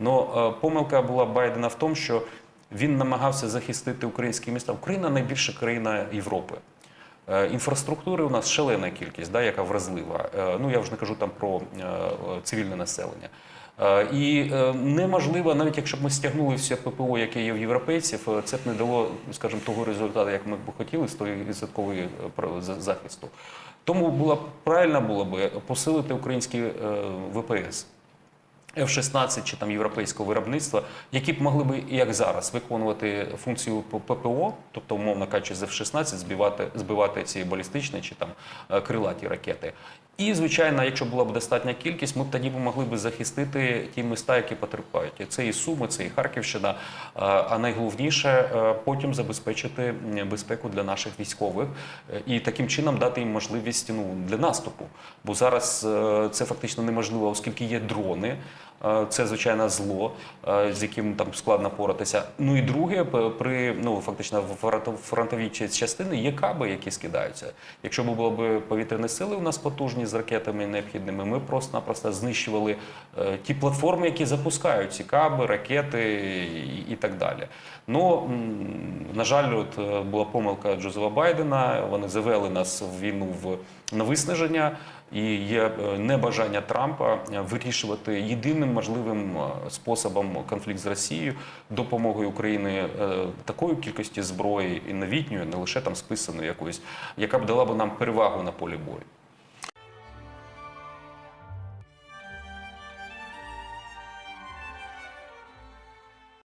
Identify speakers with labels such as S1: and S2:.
S1: Но е, помилка була Байдена в тому, що він намагався захистити українські міста. Україна найбільша країна Європи. Е, Інфраструктури у нас шалена кількість, да, яка вразлива. Е, Ну я вже не кажу там про цивільне населення. І неможливо, навіть якщо б ми стягнули все ППО, яке є в європейців, це б не дало, скажімо, того результату, як ми б хотіли з тої відсоткової захисту. Тому було правильно було б посилити українські ВПС. F-16 чи там європейського виробництва, які б могли би, як зараз, виконувати функцію ППО, тобто, умовно кажучи, з F-16 збивати, збивати ці балістичні чи там е, крилаті ракети. І, звичайно, якщо була б достатня кількість, ми б тоді могли б захистити ті міста, які потерпають. Це і Суми, це і Харківщина. А найголовніше е, потім забезпечити безпеку для наших військових е, і таким чином дати їм можливість ну, для наступу. Бо зараз е, це фактично неможливо, оскільки є дрони. Це звичайно зло, з яким там складно поратися. Ну і друге, при ну фактично фронтовій частини є каби, які скидаються. Якщо б було б повітряні сили у нас потужні з ракетами необхідними, ми просто-напросто знищували е, ті платформи, які запускають ці каби, ракети і, так далі. Ну на жаль, от е, була помилка Джозефа Байдена. Вони завели нас в війну в на виснаження. І є е, небажання Трампа вирішувати єдиним можливим способом конфлікт з Росією допомогою України такої кількості зброї і новітньої, не лише там списаної якоїсь, яка б дала б нам перевагу на полі бою.